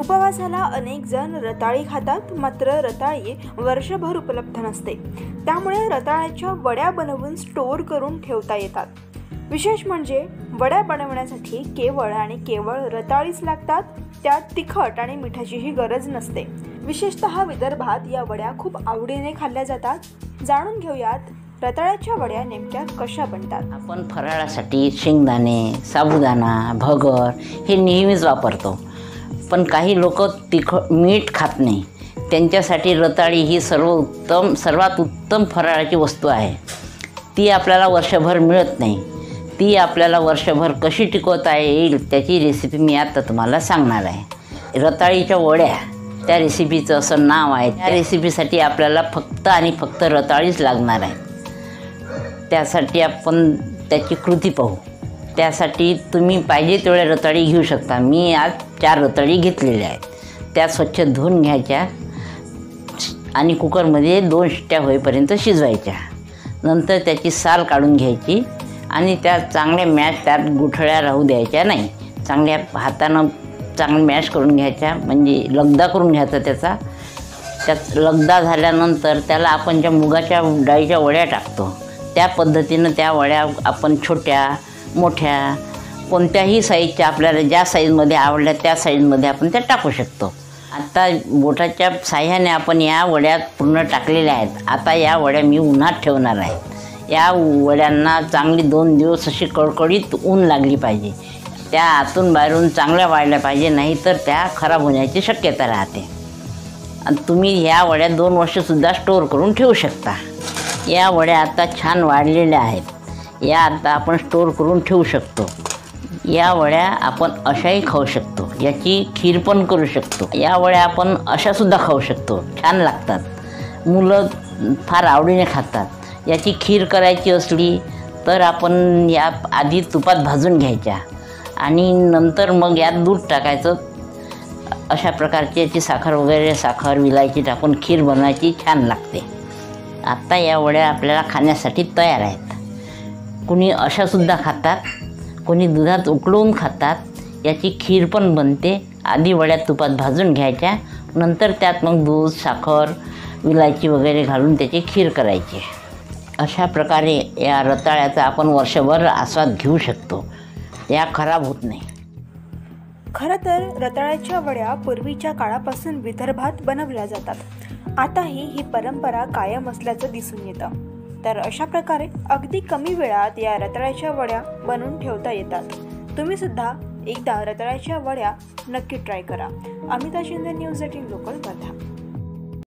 उपवासाला अनेक जण रताळी खातात मात्र रताळी वर्षभर उपलब्ध नसते. त्यामुळे रताळ्याच्या वड्या बनवून स्टोअर करून ठेवता येतात. विशेष म्हणजे वड्या बनवण्यासाठी केवळ आणि केवळ रताळीच लागतात त्यात तिखट आणि मिठाचीही गरज नसते. विशेषतः विदर्भात या वड्या खूप आवडीने खाल्ल्या जातात. जाणून घेऊयात रताळ्याच्या वड्या नेमक्या कशा बनतात. आपण फराळासाठी शेंगदाणे साबुदाणा भगर हे नेहमीच वापरतो. पण काही लोक तिख मीठ खात नाही. त्यांच्यासाठी रताळी ही सर्व उत्तम सर्वात उत्तम फराळाची वस्तू आहे. ती आपल्याला वर्षभर मिळत नाही. ती आपल्याला वर्षभर कशी टिकवता येईल त्याची रेसिपी मी आता तुम्हाला सांगणार आहे. रताळीच्या वड्या त्या रेसिपीचं असं नाव आहे. त्या रेसिपीसाठी आपल्याला फक्त आणि फक्त रताळीच लागणार आहे. त्यासाठी आपण त्याची कृती पाहू. त्यासाठी तुम्ही पाहिजे तेवढ्या रताळी घेऊ शकता. मी आज चार रताळी घेतलेल्या आहेत. त्या स्वच्छ धुवून घ्यायच्या आणि कुकरमध्ये दोन शिट्ट्या होईपर्यंत शिजवायच्या. नंतर त्याची साल काढून घ्यायची आणि त्या चांगल्या मॅश त्यात गुठळ्या राहू द्यायच्या नाही. चांगल्या हातानं चांगलं मॅश करून घ्यायच्या म्हणजे लगदा करून घ्यायचा त्याचा. त्यात लगदा झाल्यानंतर त्याला आपण ज्या मुगाच्या डाळीच्या वड्या टाकतो त्या पद्धतीनं त्या वड्या आपण छोट्या मोठ्या कोणत्याही साईजच्या आपल्याला ज्या साईजमध्ये आवडल्या त्या साईजमध्ये आपण त्या टाकू शकतो. आता बोटाच्या साह्याने आपण या वड्या पूर्ण टाकलेल्या आहेत. आता या वड्या मी उन्हात ठेवणार आहे. या वड्यांना चांगली दोन दिवस अशी कडकडीत ऊन लागली पाहिजे. त्या आतून बाहेरून चांगल्या वाढल्या पाहिजे नाहीतर त्या खराब होण्याची शक्यता राहते. आणि तुम्ही ह्या वड्या दोन वर्षसुद्धा स्टोअर करून ठेवू शकता. या वड्या आता छान वाढलेल्या आहेत. या आता आपण स्टोअर करून ठेवू शकतो. या वड्या आपण अशाही खाऊ शकतो. याची खीर पण करू शकतो. या वड्या आपण अशासुद्धा खाऊ शकतो. छान लागतात. मुलं फार आवडीने खातात. याची खीर करायची असली तर आपण या आधी तुपात भाजून घ्यायच्या. आणि नंतर मग यात दूध टाकायचं. अशा प्रकारची याची साखर वगैरे साखर विलायची टाकून खीर बनवायची छान लागते. आत्ता या वड्या आपल्याला खाण्यासाठी तयार आहेत. कुणी अशासुद्धा खातात कोणी दुधात उकळून खातात याची खीर पण बनते. आधी वड्या तुपात भाजून घ्यायच्या नंतर त्यात मग दूध साखर विलायची वगैरे घालून त्याची खीर करायची. अशा प्रकारे या रताळ्याचा आपण वर्षभर आस्वाद घेऊ शकतो. या खराब होत नाही. खरं तर रताळ्याच्या वड्या पूर्वीच्या काळापासून विदर्भात बनवल्या जातात. आताही ही परंपरा कायम असल्याचं दिसून येतं. तर अशा प्रकारे अगदी कमी वेळात या रताळ्याच्या वड्या बनवून ठेवता येतात. तुम्ही सुद्धा एकदा रताळ्याच्या वड्या नक्की ट्राय करा. Amita Shinde news eighteen local कथा